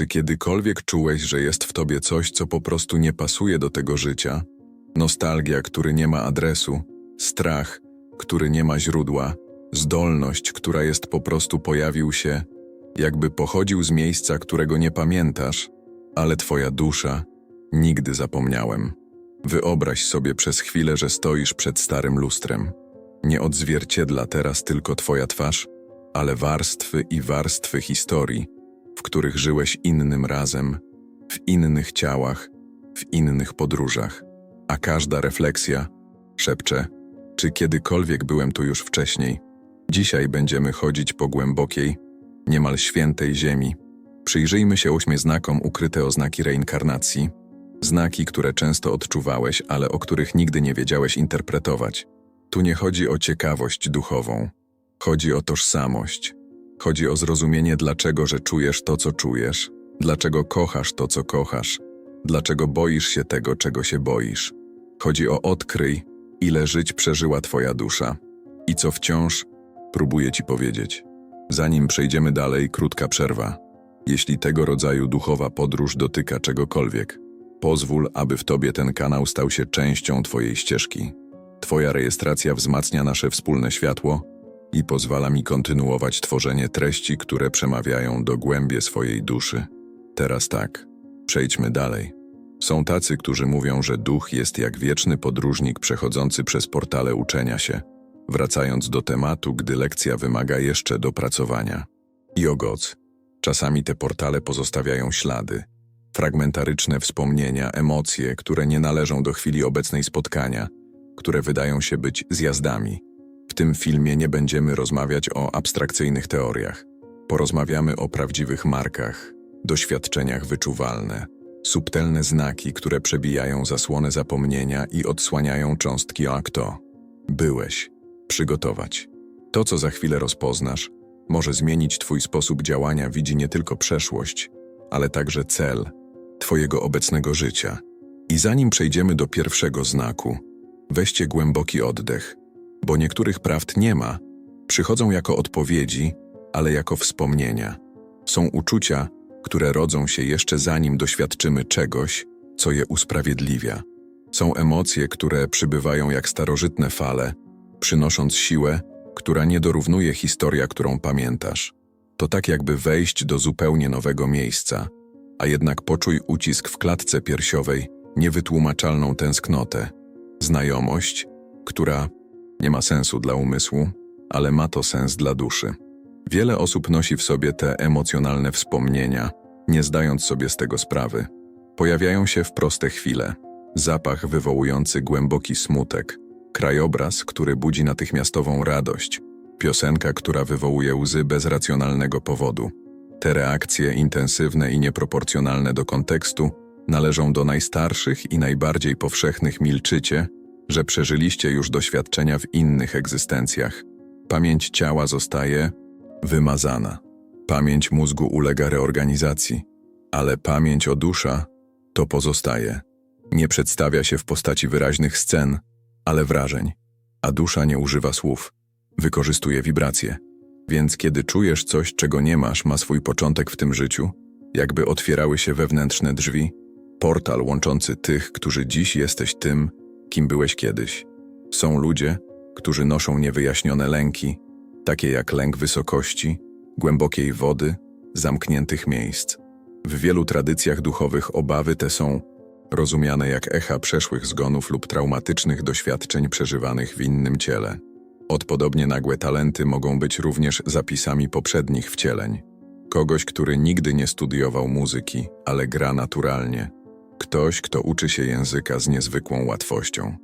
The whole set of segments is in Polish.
Czy kiedykolwiek czułeś, że jest w tobie coś, co po prostu nie pasuje do tego życia? Nostalgia, który nie ma adresu, strach, który nie ma źródła, zdolność, która jest po prostu pojawił się, jakby pochodził z miejsca, którego nie pamiętasz, ale twoja dusza nigdy zapomniałem. Wyobraź sobie przez chwilę, że stoisz przed starym lustrem. Nie odzwierciedla teraz tylko twoja twarz, ale warstwy i warstwy historii, w których żyłeś innym razem, w innych ciałach, w innych podróżach. A każda refleksja szepcze, czy kiedykolwiek byłem tu już wcześniej. Dzisiaj będziemy chodzić po głębokiej, niemal świętej ziemi. Przyjrzyjmy się ośmiu znakom ukryte oznaki reinkarnacji. Znaki, które często odczuwałeś, ale o których nigdy nie wiedziałeś interpretować. Tu nie chodzi o ciekawość duchową. Chodzi o tożsamość. Chodzi o zrozumienie, dlaczego, że czujesz to, co czujesz, dlaczego kochasz to, co kochasz, dlaczego boisz się tego, czego się boisz. Chodzi o odkryj, ile żyć przeżyła Twoja dusza i co wciąż próbuję Ci powiedzieć. Zanim przejdziemy dalej, krótka przerwa. Jeśli tego rodzaju duchowa podróż dotyka czegokolwiek, pozwól, aby w Tobie ten kanał stał się częścią Twojej ścieżki. Twoja rejestracja wzmacnia nasze wspólne światło i pozwala mi kontynuować tworzenie treści, które przemawiają do głębie swojej duszy. Teraz tak, przejdźmy dalej. Są tacy, którzy mówią, że duch jest jak wieczny podróżnik przechodzący przez portale uczenia się, wracając do tematu, gdy lekcja wymaga jeszcze dopracowania. I ogoc. Czasami te portale pozostawiają ślady, fragmentaryczne wspomnienia, emocje, które nie należą do chwili obecnej spotkania, które wydają się być zjazdami. W tym filmie nie będziemy rozmawiać o abstrakcyjnych teoriach. Porozmawiamy o prawdziwych markach, doświadczeniach wyczuwalne, subtelne znaki, które przebijają zasłonę zapomnienia i odsłaniają cząstki o kto. Byłeś. Przygotować. To, co za chwilę rozpoznasz, może zmienić Twój sposób działania, widzi nie tylko przeszłość, ale także cel Twojego obecnego życia. I zanim przejdziemy do pierwszego znaku, weźcie głęboki oddech, bo niektórych prawd nie ma, przychodzą jako odpowiedzi, ale jako wspomnienia. Są uczucia, które rodzą się jeszcze zanim doświadczymy czegoś, co je usprawiedliwia. Są emocje, które przybywają jak starożytne fale, przynosząc siłę, która nie dorównuje historia, którą pamiętasz. To tak jakby wejść do zupełnie nowego miejsca, a jednak poczuj ucisk w klatce piersiowej, niewytłumaczalną tęsknotę, znajomość, która nie ma sensu dla umysłu, ale ma to sens dla duszy. Wiele osób nosi w sobie te emocjonalne wspomnienia, nie zdając sobie z tego sprawy. Pojawiają się w proste chwile. Zapach wywołujący głęboki smutek, krajobraz, który budzi natychmiastową radość, piosenka, która wywołuje łzy bez racjonalnego powodu. Te reakcje intensywne i nieproporcjonalne do kontekstu należą do najstarszych i najbardziej powszechnych milczycie, że przeżyliście już doświadczenia w innych egzystencjach. Pamięć ciała zostaje wymazana. Pamięć mózgu ulega reorganizacji, ale pamięć o dusza to pozostaje. Nie przedstawia się w postaci wyraźnych scen, ale wrażeń, a dusza nie używa słów, wykorzystuje wibracje. Więc kiedy czujesz coś, czego nie masz, ma swój początek w tym życiu, jakby otwierały się wewnętrzne drzwi, portal łączący tych, którzy dziś jesteś tym, kim byłeś kiedyś. Są ludzie, którzy noszą niewyjaśnione lęki, takie jak lęk wysokości, głębokiej wody, zamkniętych miejsc. W wielu tradycjach duchowych obawy te są rozumiane jak echa przeszłych zgonów lub traumatycznych doświadczeń przeżywanych w innym ciele. Odpodobnie nagłe talenty mogą być również zapisami poprzednich wcieleń. Kogoś, który nigdy nie studiował muzyki, ale gra naturalnie. Ktoś, kto uczy się języka z niezwykłą łatwością.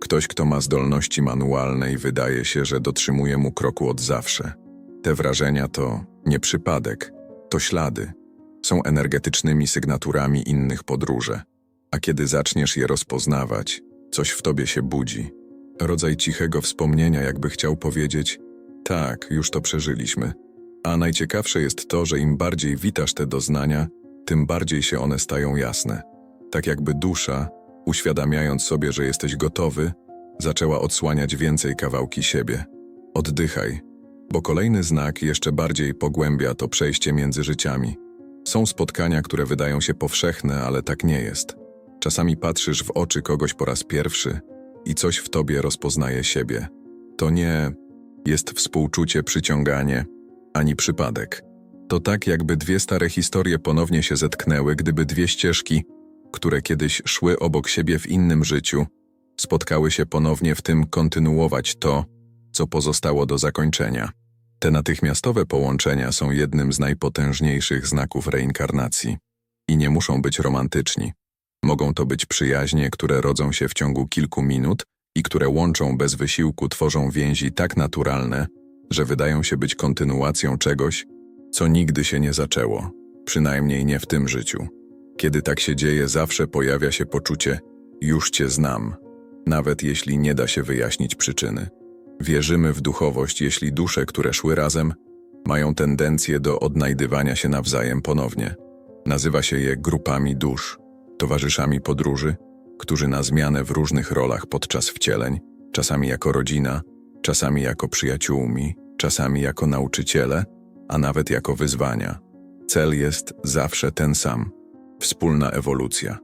Ktoś, kto ma zdolności manualne i wydaje się, że dotrzymuje mu kroku od zawsze. Te wrażenia to nie przypadek, to ślady. Są energetycznymi sygnaturami innych podróży. A kiedy zaczniesz je rozpoznawać, coś w tobie się budzi. Rodzaj cichego wspomnienia, jakby chciał powiedzieć: Tak, już to przeżyliśmy. A najciekawsze jest to, że im bardziej witasz te doznania, tym bardziej się one stają jasne. Tak jakby dusza, uświadamiając sobie, że jesteś gotowy, zaczęła odsłaniać więcej kawałki siebie. Oddychaj, bo kolejny znak jeszcze bardziej pogłębia to przejście między życiami. Są spotkania, które wydają się powszechne, ale tak nie jest. Czasami patrzysz w oczy kogoś po raz pierwszy i coś w tobie rozpoznaje siebie. To nie jest współczucie, przyciąganie, ani przypadek. To tak, jakby dwie stare historie ponownie się zetknęły, gdyby dwie ścieżki, które kiedyś szły obok siebie w innym życiu, spotkały się ponownie w tym kontynuować to, co pozostało do zakończenia. Te natychmiastowe połączenia są jednym z najpotężniejszych znaków reinkarnacji i nie muszą być romantyczni. Mogą to być przyjaźnie, które rodzą się w ciągu kilku minut i które łączą bez wysiłku, tworzą więzi tak naturalne, że wydają się być kontynuacją czegoś, co nigdy się nie zaczęło, przynajmniej nie w tym życiu. Kiedy tak się dzieje, zawsze pojawia się poczucie już cię znam, nawet jeśli nie da się wyjaśnić przyczyny. Wierzymy w duchowość, jeśli dusze, które szły razem, mają tendencję do odnajdywania się nawzajem ponownie. Nazywa się je grupami dusz, towarzyszami podróży, którzy na zmianę w różnych rolach podczas wcieleń, czasami jako rodzina, czasami jako przyjaciółmi, czasami jako nauczyciele, a nawet jako wyzwania. Cel jest zawsze ten sam wspólna ewolucja.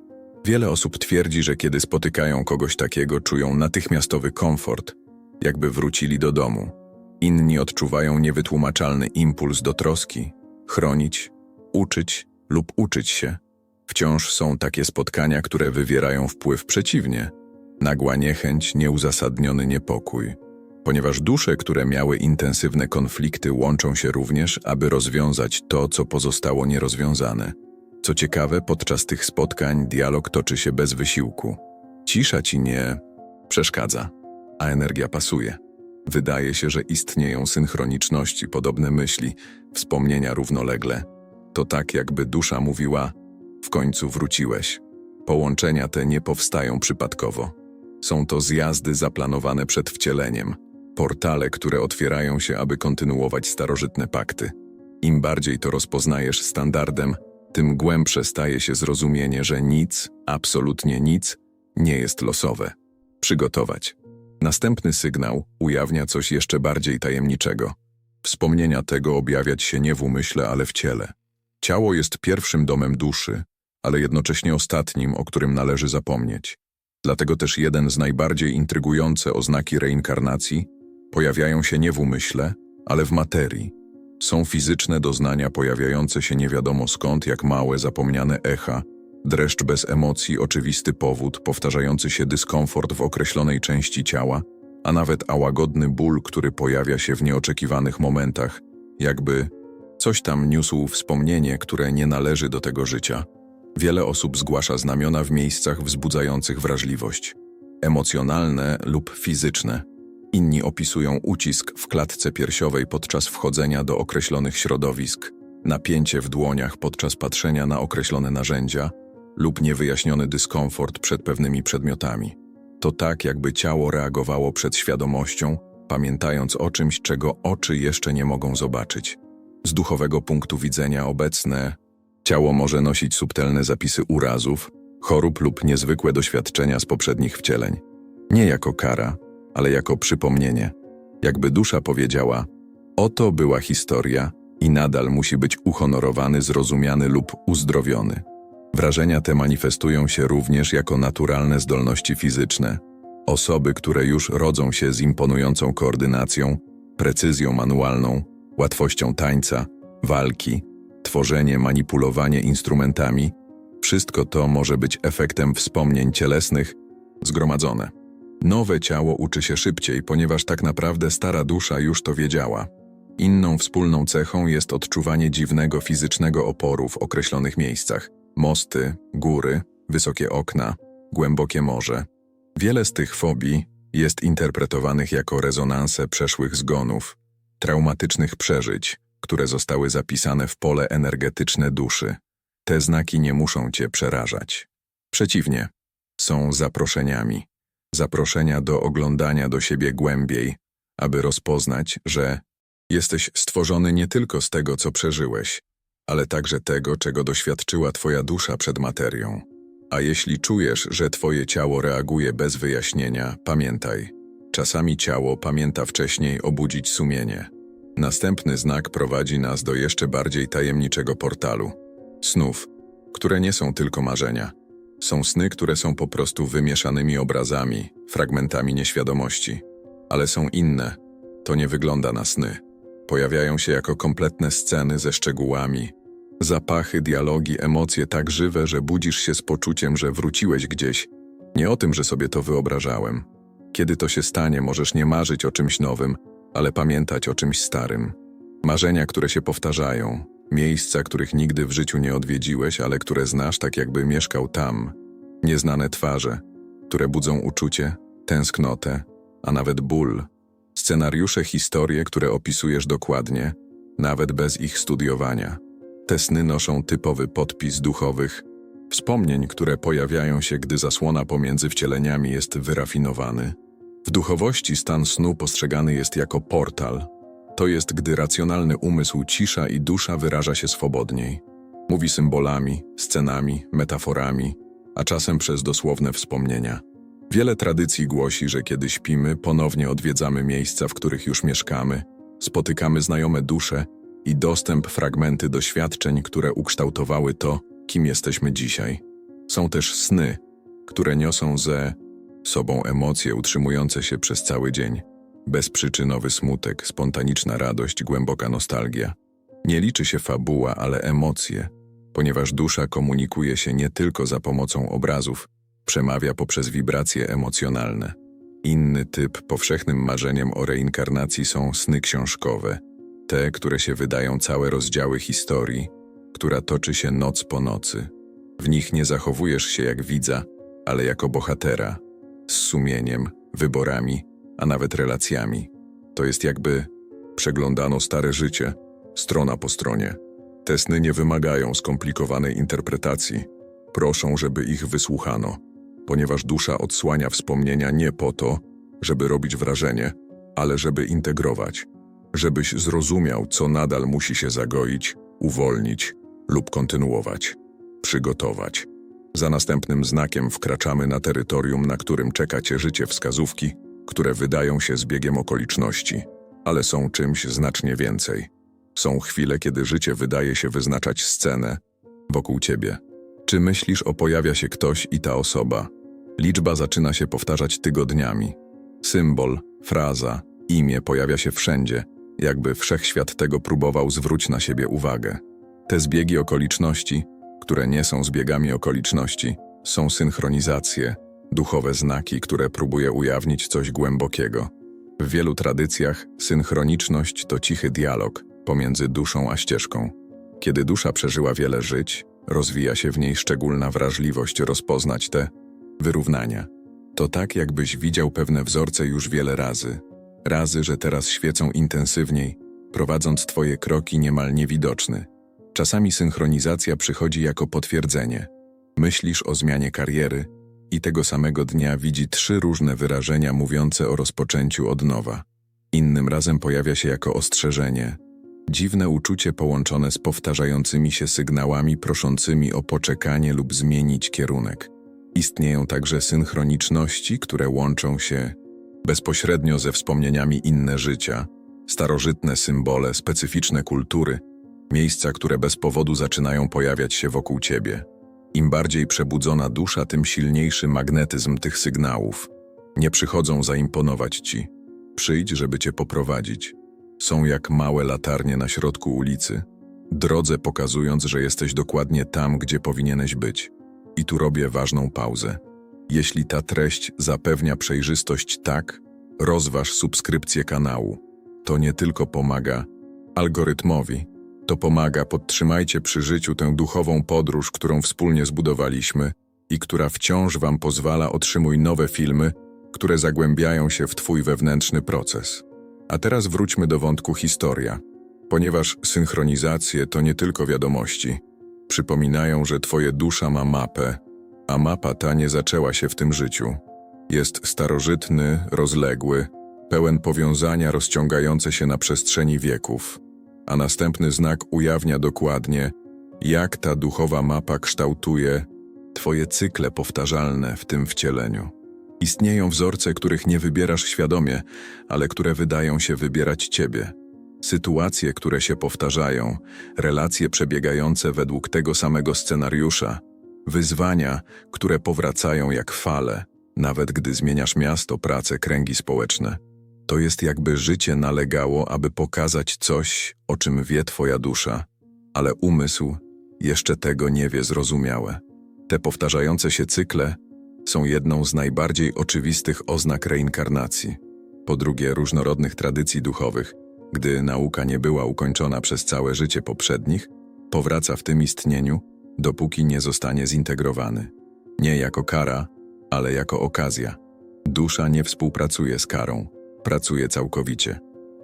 Wiele osób twierdzi, że kiedy spotykają kogoś takiego, czują natychmiastowy komfort, jakby wrócili do domu. Inni odczuwają niewytłumaczalny impuls do troski, chronić, uczyć lub uczyć się. Wciąż są takie spotkania, które wywierają wpływ przeciwnie. Nagła niechęć, nieuzasadniony niepokój. Ponieważ dusze, które miały intensywne konflikty, łączą się również, aby rozwiązać to, co pozostało nierozwiązane. Co ciekawe, podczas tych spotkań dialog toczy się bez wysiłku. Cisza ci nie przeszkadza, a energia pasuje. Wydaje się, że istnieją synchroniczności, podobne myśli, wspomnienia równolegle. To tak, jakby dusza mówiła: W końcu wróciłeś. Połączenia te nie powstają przypadkowo. Są to zjazdy zaplanowane przed wcieleniem, portale, które otwierają się, aby kontynuować starożytne pakty. Im bardziej to rozpoznajesz standardem, tym głębsze staje się zrozumienie, że nic, absolutnie nic, nie jest losowe. Przygotować. Następny sygnał ujawnia coś jeszcze bardziej tajemniczego. Wspomnienia tego objawiać się nie w umyśle, ale w ciele. Ciało jest pierwszym domem duszy, ale jednocześnie ostatnim, o którym należy zapomnieć. Dlatego też jeden z najbardziej intrygujące oznaki reinkarnacji pojawiają się nie w umyśle, ale w materii. Są fizyczne doznania pojawiające się nie wiadomo skąd, jak małe, zapomniane echa, dreszcz bez emocji, oczywisty powód, powtarzający się dyskomfort w określonej części ciała, a nawet a łagodny ból, który pojawia się w nieoczekiwanych momentach, jakby coś tam niósł wspomnienie, które nie należy do tego życia. Wiele osób zgłasza znamiona w miejscach wzbudzających wrażliwość, emocjonalne lub fizyczne. Inni opisują ucisk w klatce piersiowej podczas wchodzenia do określonych środowisk, napięcie w dłoniach podczas patrzenia na określone narzędzia lub niewyjaśniony dyskomfort przed pewnymi przedmiotami. To tak, jakby ciało reagowało przed świadomością, pamiętając o czymś, czego oczy jeszcze nie mogą zobaczyć. Z duchowego punktu widzenia obecne ciało może nosić subtelne zapisy urazów, chorób lub niezwykłe doświadczenia z poprzednich wcieleń. Nie jako kara, ale jako przypomnienie. Jakby dusza powiedziała: Oto była historia i nadal musi być uhonorowany, zrozumiany lub uzdrowiony. Wrażenia te manifestują się również jako naturalne zdolności fizyczne. Osoby, które już rodzą się z imponującą koordynacją, precyzją manualną, łatwością tańca, walki, tworzenie, manipulowanie instrumentami, wszystko to może być efektem wspomnień cielesnych zgromadzone. Nowe ciało uczy się szybciej, ponieważ tak naprawdę stara dusza już to wiedziała. Inną wspólną cechą jest odczuwanie dziwnego fizycznego oporu w określonych miejscach. Mosty, góry, wysokie okna, głębokie morze. Wiele z tych fobii jest interpretowanych jako rezonanse przeszłych zgonów, traumatycznych przeżyć, które zostały zapisane w pole energetyczne duszy. Te znaki nie muszą cię przerażać. Przeciwnie, są zaproszeniami zaproszenia do oglądania do siebie głębiej, aby rozpoznać, że jesteś stworzony nie tylko z tego, co przeżyłeś, ale także tego, czego doświadczyła Twoja dusza przed materią. A jeśli czujesz, że Twoje ciało reaguje bez wyjaśnienia, pamiętaj, czasami ciało pamięta wcześniej obudzić sumienie. Następny znak prowadzi nas do jeszcze bardziej tajemniczego portalu. Snów, które nie są tylko marzenia. Są sny, które są po prostu wymieszanymi obrazami, fragmentami nieświadomości. Ale są inne. To nie wygląda na sny. Pojawiają się jako kompletne sceny ze szczegółami. Zapachy, dialogi, emocje tak żywe, że budzisz się z poczuciem, że wróciłeś gdzieś. Nie o tym, że sobie to wyobrażałem. Kiedy to się stanie, możesz nie marzyć o czymś nowym, ale pamiętać o czymś starym. Marzenia, które się powtarzają, miejsca, których nigdy w życiu nie odwiedziłeś, ale które znasz tak, jakby mieszkał tam. Nieznane twarze, które budzą uczucie, tęsknotę, a nawet ból. Scenariusze, historie, które opisujesz dokładnie, nawet bez ich studiowania. Te sny noszą typowy podpis duchowych, wspomnień, które pojawiają się, gdy zasłona pomiędzy wcieleniami jest wyrafinowany. W duchowości stan snu postrzegany jest jako portal. To jest, gdy racjonalny umysł cisza i dusza wyraża się swobodniej. Mówi symbolami, scenami, metaforami, a czasem przez dosłowne wspomnienia. Wiele tradycji głosi, że kiedy śpimy, ponownie odwiedzamy miejsca, w których już mieszkamy, spotykamy znajome dusze i dostęp fragmenty doświadczeń, które ukształtowały to, kim jesteśmy dzisiaj. Są też sny, które niosą ze sobą emocje utrzymujące się przez cały dzień. Bezprzyczynowy smutek, spontaniczna radość, głęboka nostalgia. Nie liczy się fabuła, ale emocje, ponieważ dusza komunikuje się nie tylko za pomocą obrazów, przemawia poprzez wibracje emocjonalne. Inny typ powszechnym marzeniem o reinkarnacji są sny książkowe, te, które się wydają całe rozdziały historii, która toczy się noc po nocy. W nich nie zachowujesz się jak widza, ale jako bohatera, z sumieniem, wyborami, a nawet relacjami. To jest jakby przeglądano stare życie, strona po stronie. Te sny nie wymagają skomplikowanej interpretacji. Proszą, żeby ich wysłuchano, ponieważ dusza odsłania wspomnienia nie po to, żeby robić wrażenie, ale żeby integrować, żebyś zrozumiał, co nadal musi się zagoić, uwolnić lub kontynuować, przygotować. Za następnym znakiem wkraczamy na terytorium, na którym czeka cię życie wskazówki, które wydają się zbiegiem okoliczności, ale są czymś znacznie więcej. Są chwile, kiedy życie wydaje się wyznaczać scenę wokół ciebie. Czy myślisz o pojawia się ktoś i ta osoba? Liczba zaczyna się powtarzać tygodniami. Symbol, fraza, imię pojawia się wszędzie, jakby wszechświat tego próbował zwrócić na siebie uwagę. Te zbiegi okoliczności, które nie są zbiegami okoliczności, są synchronizacje, duchowe znaki, które próbuje ujawnić coś głębokiego. W wielu tradycjach synchroniczność to cichy dialog pomiędzy duszą a ścieżką. Kiedy dusza przeżyła wiele żyć, rozwija się w niej szczególna wrażliwość rozpoznać te wyrównania. To tak, jakbyś widział pewne wzorce już wiele razy. Razy, że teraz świecą intensywniej, prowadząc twoje kroki niemal niewidoczny. Czasami synchronizacja przychodzi jako potwierdzenie. Myślisz o zmianie kariery i tego samego dnia widzi trzy różne wyrażenia mówiące o rozpoczęciu od nowa. Innym razem pojawia się jako ostrzeżenie. Dziwne uczucie połączone z powtarzającymi się sygnałami proszącymi o poczekanie lub zmienić kierunek. Istnieją także synchroniczności, które łączą się bezpośrednio ze wspomnieniami inne życia, starożytne symbole, specyficzne kultury, miejsca, które bez powodu zaczynają pojawiać się wokół ciebie. Im bardziej przebudzona dusza, tym silniejszy magnetyzm tych sygnałów. Nie przychodzą zaimponować ci. Przyjdź, żeby cię poprowadzić. Są jak małe latarnie na środku ulicy, drodze pokazując, że jesteś dokładnie tam, gdzie powinieneś być. I tu robię ważną pauzę. Jeśli ta treść zapewnia przejrzystość tak, rozważ subskrypcję kanału. To nie tylko pomaga algorytmowi, to pomaga, podtrzymajcie przy życiu tę duchową podróż, którą wspólnie zbudowaliśmy i która wciąż Wam pozwala otrzymuj nowe filmy, które zagłębiają się w Twój wewnętrzny proces. A teraz wróćmy do wątku historia, ponieważ synchronizacje to nie tylko wiadomości. Przypominają, że Twoje dusza ma mapę, a mapa ta nie zaczęła się w tym życiu. Jest starożytny, rozległy, pełen powiązania rozciągające się na przestrzeni wieków a następny znak ujawnia dokładnie, jak ta duchowa mapa kształtuje Twoje cykle powtarzalne w tym wcieleniu. Istnieją wzorce, których nie wybierasz świadomie, ale które wydają się wybierać Ciebie. Sytuacje, które się powtarzają, relacje przebiegające według tego samego scenariusza, wyzwania, które powracają jak fale, nawet gdy zmieniasz miasto, pracę, kręgi społeczne. To jest jakby życie nalegało, aby pokazać coś, o czym wie twoja dusza, ale umysł jeszcze tego nie wie zrozumiałe. Te powtarzające się cykle są jedną z najbardziej oczywistych oznak reinkarnacji. Po drugie, różnorodnych tradycji duchowych, gdy nauka nie była ukończona przez całe życie poprzednich, powraca w tym istnieniu, dopóki nie zostanie zintegrowany. Nie jako kara, ale jako okazja. Dusza nie współpracuje z karą, pracuje całkowicie.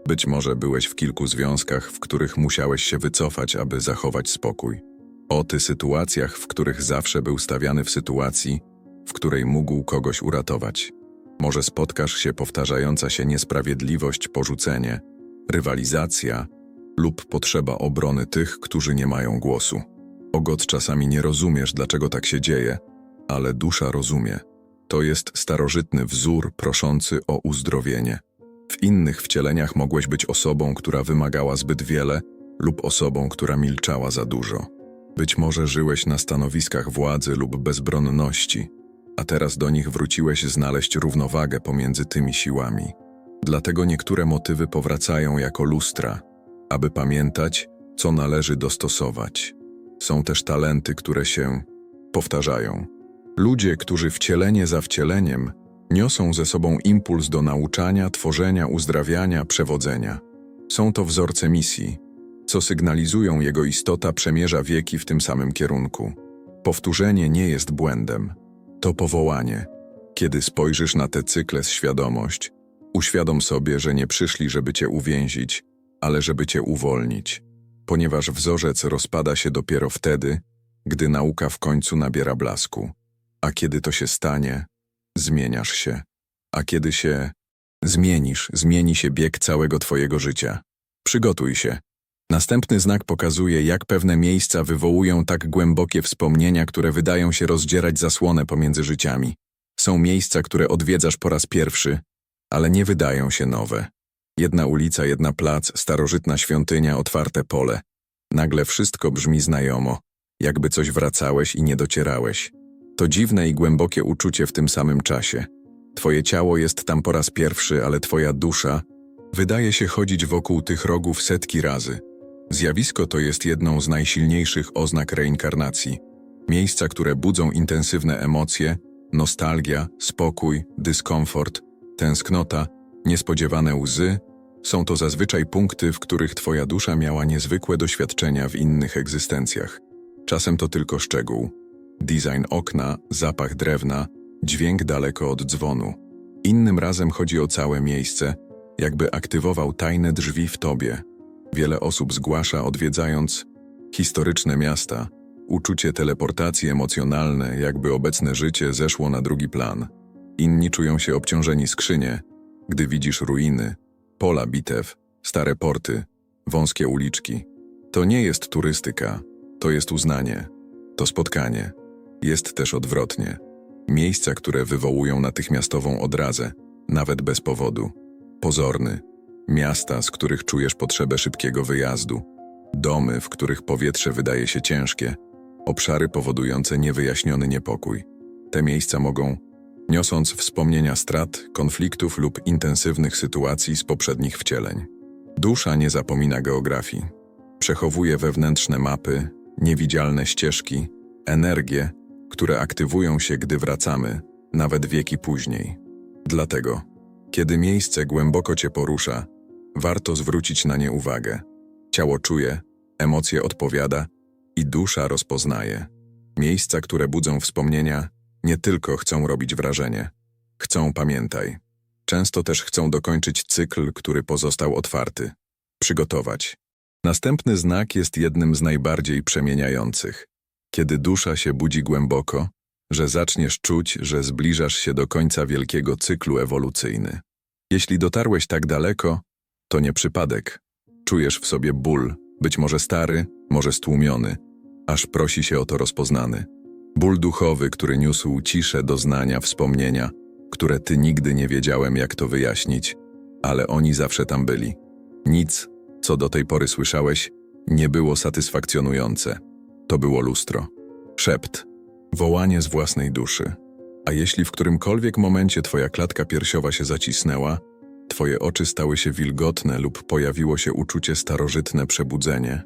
Być może byłeś w kilku związkach, w których musiałeś się wycofać, aby zachować spokój. O ty sytuacjach, w których zawsze był stawiany w sytuacji, w której mógł kogoś uratować. Może spotkasz się powtarzająca się niesprawiedliwość, porzucenie, rywalizacja lub potrzeba obrony tych, którzy nie mają głosu. Ogot czasami nie rozumiesz, dlaczego tak się dzieje, ale dusza rozumie. To jest starożytny wzór proszący o uzdrowienie. W innych wcieleniach mogłeś być osobą, która wymagała zbyt wiele, lub osobą, która milczała za dużo. Być może żyłeś na stanowiskach władzy lub bezbronności, a teraz do nich wróciłeś znaleźć równowagę pomiędzy tymi siłami. Dlatego niektóre motywy powracają jako lustra, aby pamiętać, co należy dostosować. Są też talenty, które się powtarzają. Ludzie, którzy wcielenie za wcieleniem niosą ze sobą impuls do nauczania, tworzenia, uzdrawiania, przewodzenia. Są to wzorce misji, co sygnalizują jego istota przemierza wieki w tym samym kierunku. Powtórzenie nie jest błędem. To powołanie. Kiedy spojrzysz na te cykle z świadomość, uświadom sobie, że nie przyszli, żeby cię uwięzić, ale żeby cię uwolnić. Ponieważ wzorzec rozpada się dopiero wtedy, gdy nauka w końcu nabiera blasku. A kiedy to się stanie, zmieniasz się. A kiedy się zmienisz, zmieni się bieg całego twojego życia. Przygotuj się. Następny znak pokazuje, jak pewne miejsca wywołują tak głębokie wspomnienia, które wydają się rozdzierać zasłonę pomiędzy życiami. Są miejsca, które odwiedzasz po raz pierwszy, ale nie wydają się nowe. Jedna ulica, jedna plac, starożytna świątynia, otwarte pole. Nagle wszystko brzmi znajomo, jakby coś wracałeś i nie docierałeś. To dziwne i głębokie uczucie w tym samym czasie. Twoje ciało jest tam po raz pierwszy, ale twoja dusza wydaje się chodzić wokół tych rogów setki razy. Zjawisko to jest jedną z najsilniejszych oznak reinkarnacji. Miejsca, które budzą intensywne emocje, nostalgia, spokój, dyskomfort, tęsknota, niespodziewane łzy, są to zazwyczaj punkty, w których twoja dusza miała niezwykłe doświadczenia w innych egzystencjach. Czasem to tylko szczegół. Design okna, zapach drewna, dźwięk daleko od dzwonu. Innym razem chodzi o całe miejsce, jakby aktywował tajne drzwi w tobie. Wiele osób zgłasza, odwiedzając historyczne miasta, uczucie teleportacji emocjonalne, jakby obecne życie zeszło na drugi plan. Inni czują się obciążeni skrzynie, gdy widzisz ruiny, pola bitew, stare porty, wąskie uliczki. To nie jest turystyka, to jest uznanie, to spotkanie. Jest też odwrotnie. Miejsca, które wywołują natychmiastową odrazę, nawet bez powodu. Pozorny. Miasta, z których czujesz potrzebę szybkiego wyjazdu. Domy, w których powietrze wydaje się ciężkie. Obszary powodujące niewyjaśniony niepokój. Te miejsca mogą, niosąc wspomnienia strat, konfliktów lub intensywnych sytuacji z poprzednich wcieleń. Dusza nie zapomina geografii. Przechowuje wewnętrzne mapy, niewidzialne ścieżki, energię, które aktywują się, gdy wracamy, nawet wieki później. Dlatego, kiedy miejsce głęboko cię porusza, warto zwrócić na nie uwagę. Ciało czuje, emocje odpowiada i dusza rozpoznaje. Miejsca, które budzą wspomnienia, nie tylko chcą robić wrażenie. Chcą, pamiętaj. Często też chcą dokończyć cykl, który pozostał otwarty. Przygotować. Następny znak jest jednym z najbardziej przemieniających. Kiedy dusza się budzi głęboko, że zaczniesz czuć, że zbliżasz się do końca wielkiego cyklu ewolucyjny. Jeśli dotarłeś tak daleko, to nie przypadek. Czujesz w sobie ból, być może stary, może stłumiony, aż prosi się o to rozpoznany. Ból duchowy, który niósł ciszę doznania, wspomnienia, które ty nigdy nie wiedziałem, jak to wyjaśnić, ale oni zawsze tam byli. Nic, co do tej pory słyszałeś, nie było satysfakcjonujące. To było lustro. Szept. Wołanie z własnej duszy. A jeśli w którymkolwiek momencie twoja klatka piersiowa się zacisnęła, twoje oczy stały się wilgotne lub pojawiło się uczucie starożytne przebudzenie,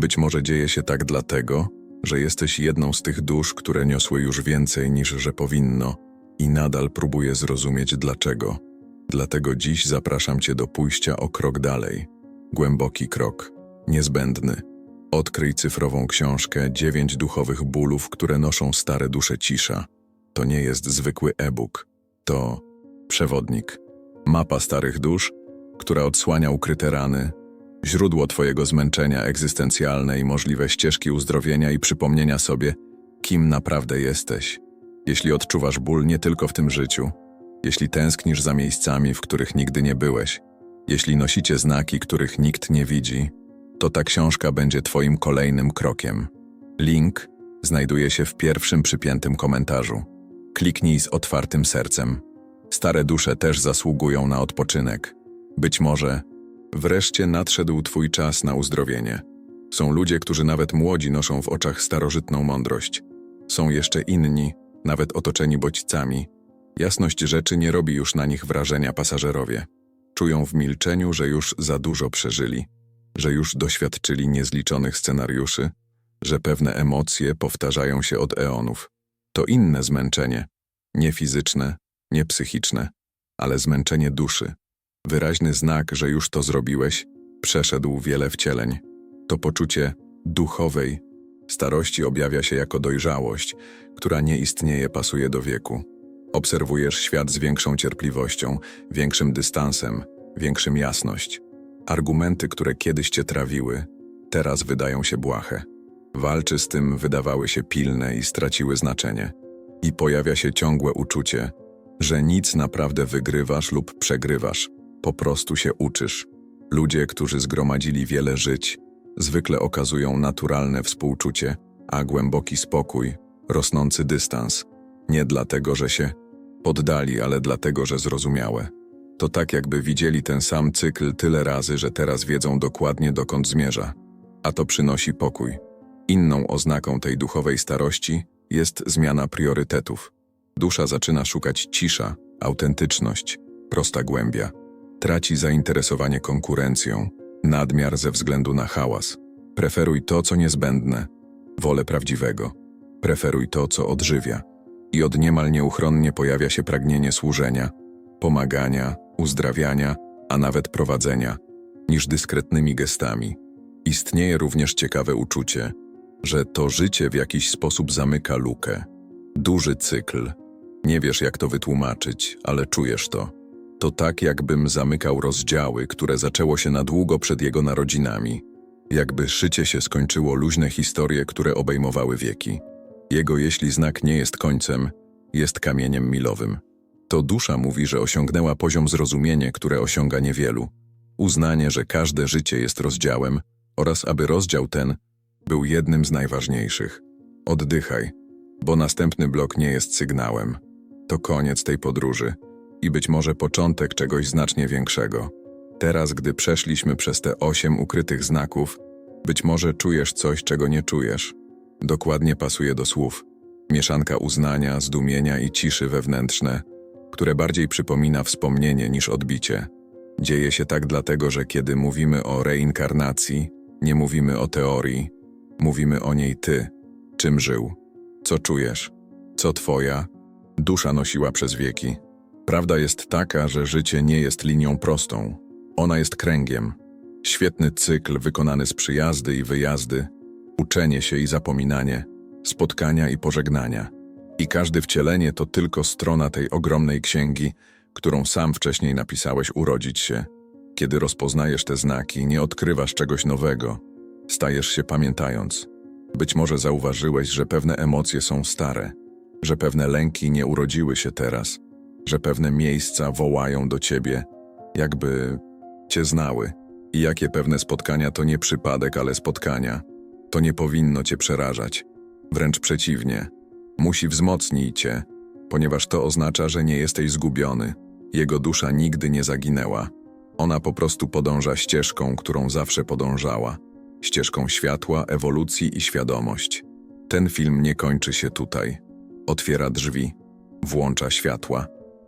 być może dzieje się tak dlatego, że jesteś jedną z tych dusz, które niosły już więcej niż że powinno i nadal próbuje zrozumieć dlaczego. Dlatego dziś zapraszam Cię do pójścia o krok dalej. Głęboki krok, niezbędny. Odkryj cyfrową książkę Dziewięć duchowych bólów, które noszą stare dusze cisza. To nie jest zwykły e-book. To przewodnik. Mapa starych dusz, która odsłania ukryte rany, źródło Twojego zmęczenia egzystencjalne i możliwe ścieżki uzdrowienia i przypomnienia sobie, kim naprawdę jesteś. Jeśli odczuwasz ból nie tylko w tym życiu, jeśli tęsknisz za miejscami, w których nigdy nie byłeś, jeśli nosicie znaki, których nikt nie widzi, to ta książka będzie Twoim kolejnym krokiem. Link znajduje się w pierwszym przypiętym komentarzu. Kliknij z otwartym sercem. Stare dusze też zasługują na odpoczynek. Być może wreszcie nadszedł Twój czas na uzdrowienie. Są ludzie, którzy nawet młodzi noszą w oczach starożytną mądrość. Są jeszcze inni, nawet otoczeni bodźcami. Jasność rzeczy nie robi już na nich wrażenia pasażerowie. Czują w milczeniu, że już za dużo przeżyli, że już doświadczyli niezliczonych scenariuszy, że pewne emocje powtarzają się od eonów. To inne zmęczenie, nie fizyczne, nie psychiczne, ale zmęczenie duszy. Wyraźny znak, że już to zrobiłeś, przeszedł wiele wcieleń. To poczucie duchowej starości objawia się jako dojrzałość, która nie istnieje, pasuje do wieku. Obserwujesz świat z większą cierpliwością, większym dystansem, większym jasność. Argumenty, które kiedyś cię trawiły, teraz wydają się błahe. Walczy z tym wydawały się pilne i straciły znaczenie. I pojawia się ciągłe uczucie, że nic naprawdę wygrywasz lub przegrywasz, po prostu się uczysz. Ludzie, którzy zgromadzili wiele żyć, zwykle okazują naturalne współczucie, a głęboki spokój, rosnący dystans. Nie dlatego, że się poddali, ale dlatego, że zrozumiałe. To tak, jakby widzieli ten sam cykl tyle razy, że teraz wiedzą dokładnie dokąd zmierza. A to przynosi pokój. Inną oznaką tej duchowej starości jest zmiana priorytetów. Dusza zaczyna szukać cisza, autentyczność, prosta głębia. Traci zainteresowanie konkurencją, nadmiar ze względu na hałas. Preferuj to, co niezbędne, wolę prawdziwego. Preferuj to, co odżywia. I od niemal nieuchronnie pojawia się pragnienie służenia, pomagania, uzdrawiania, a nawet prowadzenia, niż dyskretnymi gestami. Istnieje również ciekawe uczucie, że to życie w jakiś sposób zamyka lukę. Duży cykl. Nie wiesz, jak to wytłumaczyć, ale czujesz to. To tak, jakbym zamykał rozdziały, które zaczęło się na długo przed jego narodzinami. Jakby szycie się skończyło luźne historie, które obejmowały wieki. Jego jeśli znak nie jest końcem, jest kamieniem milowym. To dusza mówi, że osiągnęła poziom zrozumienia, które osiąga niewielu. Uznanie, że każde życie jest rozdziałem oraz aby rozdział ten był jednym z najważniejszych. Oddychaj, bo następny blok nie jest sygnałem. To koniec tej podróży i być może początek czegoś znacznie większego. Teraz, gdy przeszliśmy przez te osiem ukrytych znaków, być może czujesz coś, czego nie czujesz. Dokładnie pasuje do słów. Mieszanka uznania, zdumienia i ciszy wewnętrzne, które bardziej przypomina wspomnienie niż odbicie. Dzieje się tak dlatego, że kiedy mówimy o reinkarnacji, nie mówimy o teorii, mówimy o niej ty, czym żył, co czujesz, co twoja dusza nosiła przez wieki. Prawda jest taka, że życie nie jest linią prostą. Ona jest kręgiem. Świetny cykl wykonany z przyjazdy i wyjazdy, uczenie się i zapominanie, spotkania i pożegnania. I każde wcielenie to tylko strona tej ogromnej księgi, którą sam wcześniej napisałeś urodzić się. Kiedy rozpoznajesz te znaki, nie odkrywasz czegoś nowego. Stajesz się pamiętając. Być może zauważyłeś, że pewne emocje są stare, że pewne lęki nie urodziły się teraz, że pewne miejsca wołają do ciebie, jakby cię znały. I jakie pewne spotkania to nie przypadek, ale spotkania. To nie powinno cię przerażać. Wręcz przeciwnie. Musi wzmocnić cię, ponieważ to oznacza, że nie jesteś zgubiony. Jego dusza nigdy nie zaginęła. Ona po prostu podąża ścieżką, którą zawsze podążała ścieżką światła, ewolucji i świadomość. Ten film nie kończy się tutaj. Otwiera drzwi, włącza światła,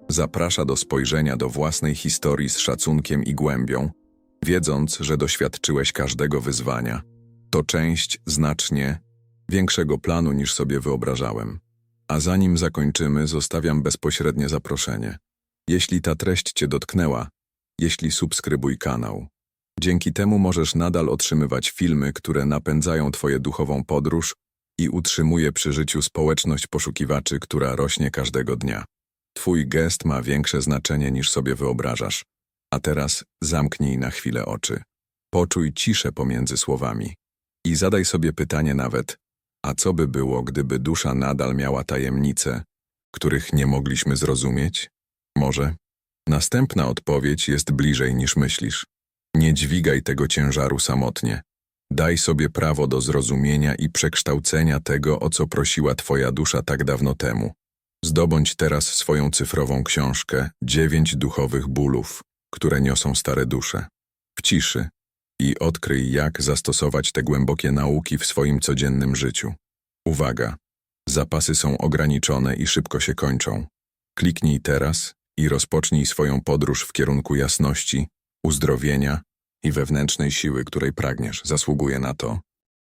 zaprasza do spojrzenia do własnej historii z szacunkiem i głębią, wiedząc, że doświadczyłeś każdego wyzwania. To część znacznie większego planu niż sobie wyobrażałem. A zanim zakończymy, zostawiam bezpośrednie zaproszenie. Jeśli ta treść Cię dotknęła, jeśli subskrybuj kanał. Dzięki temu możesz nadal otrzymywać filmy, które napędzają Twoją duchową podróż i utrzymuje przy życiu społeczność poszukiwaczy, która rośnie każdego dnia. Twój gest ma większe znaczenie niż sobie wyobrażasz. A teraz zamknij na chwilę oczy. Poczuj ciszę pomiędzy słowami. I zadaj sobie pytanie nawet, a co by było, gdyby dusza nadal miała tajemnice, których nie mogliśmy zrozumieć? Może? Następna odpowiedź jest bliżej niż myślisz. Nie dźwigaj tego ciężaru samotnie. Daj sobie prawo do zrozumienia i przekształcenia tego, o co prosiła Twoja dusza tak dawno temu. Zdobądź teraz swoją cyfrową książkę Dziewięć duchowych bólów, które niosą stare dusze. W ciszy i odkryj, jak zastosować te głębokie nauki w swoim codziennym życiu. Uwaga! Zapasy są ograniczone i szybko się kończą. Kliknij teraz i rozpocznij swoją podróż w kierunku jasności, uzdrowienia i wewnętrznej siły, której pragniesz. Zasługuje na to.